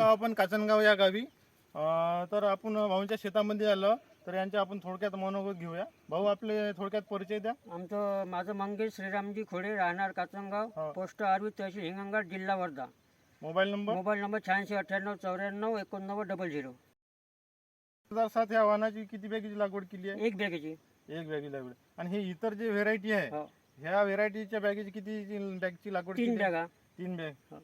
आलो आपण काचनगाव या गावी. अं, तर आपण भाऊंच्या शेतामध्ये आलो तर यांचे आपण थोडक्यात मनोगत घेऊया. भाऊ आपले थोडक्यात परिचय द्या. आमचं माझं मंगेश श्रीरामजी खोडे राहणार हो. काचनगाव पोस्ट आरवी तहसील हिंगणघाट जिल्हा Wardha. Mobile number? Mobile number शहाऐंशी अठ्ठ्याण्णव चौऱ्याण्णव एकोणनव्वद डबल झिरो. हजार सात या वाहनाची किती बॅगेची लागवड केली आहे? एक बॅगेची एक बॅगी लागवड. आणि हे इतर जे व्हेरायटी आहे हो. ह्या व्हेरायटीच्या बॅगेची किती बॅगची लागवड तीन केली आहे? बॅगा. तीन बॅग. हो.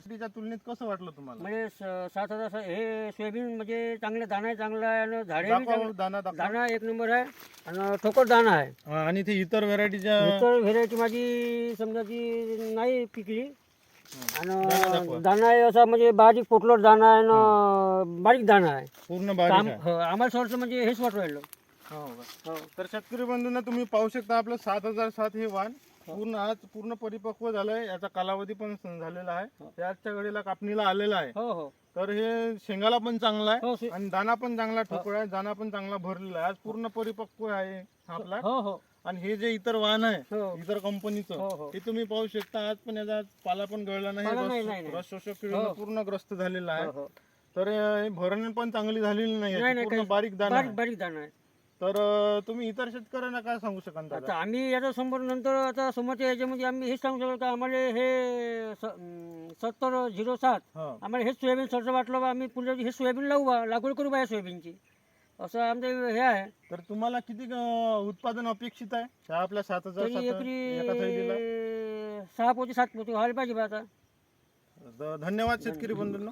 आपल्या च्या तुलनेत कसं वाटलं तुम्हाला? म्हणजे स- सात हजार सा- हे सोयाबीन म्हणजे चांगले दाणा चांगला आहे आणि झाडे बी दाखवा चांगले- दाना दाखवा. दाणा एक नंबर आहे आणि ठोकर दाणा आहे. हा, आणि ते इतर व्हेरायटीच्या इतर व्हेरायटी माझी समजा ती नाही पिकली दाखवा. आणि दाणा आहे असा म्हणजे बारीक पोटलोट दाणा आहे ना बारीक दाणा आहे. पूर्ण बारीक काम आहे. हो, आम्हाला थोडंसं म्हणजे हेच वाटू राहिलं. हो का? हो. तर शेतकरी बंधूंना तुम्ही पाहू शकता आपलं सात हजार सात हे वाण. पूर्ण आज पूर्ण परिपक्व झालंय याचा कालावधी पण झालेला आहे. हो. आजच्या घडीला कापणीला आलेला आहे. हो हो. तर हे शेंगाला पण चांगला आहे हो आणि दाना पण चांगला ठोकळा आहे दाना पण चांगला भरलेला आहे. आज पूर्ण परिपक्व आहे हा आपला. हो हो. आणि हे जे इतर वाहन आहे हो. इतर कंपनीचं हो हो. ते तुम्ही पाहू शकता. आज पण याचा पाला पण गळला नाही. रस- शोषक हो. पूर्ण ग्रस्त झालेला आहे. हो, हो. तर हे भरण पण चांगली झालेली नाही बारीक दाना बारीक दाणा आहे. तर तुम्ही इतर शेतकऱ्यांना काय सांगू शकाल दादा? आता आम्ही याच्या समोर नंतर आता समोरच्या याच्यामध्ये आम्ही हेच सांगू शकतो का आम्हाला हे स- अं, सत्तर झिरो सात हा. आम्हाला हे सोयाबीन सरचं वाटलं बा आम्ही पुढे हे सोयाबीन लावू बा लागवड करू बा या सोयाबीनची. असं आमचं हे आहे. तर तुम्हाला किती अं, उत्पादन अपेक्षित आहे? ह्या आपल्या सात हजार तरी सात- एका थैलीला? एकरी सहा पोती सात पोती व्हायला पाहिजे बा आता. धन्यवाद शेतकरी बंधूंनो.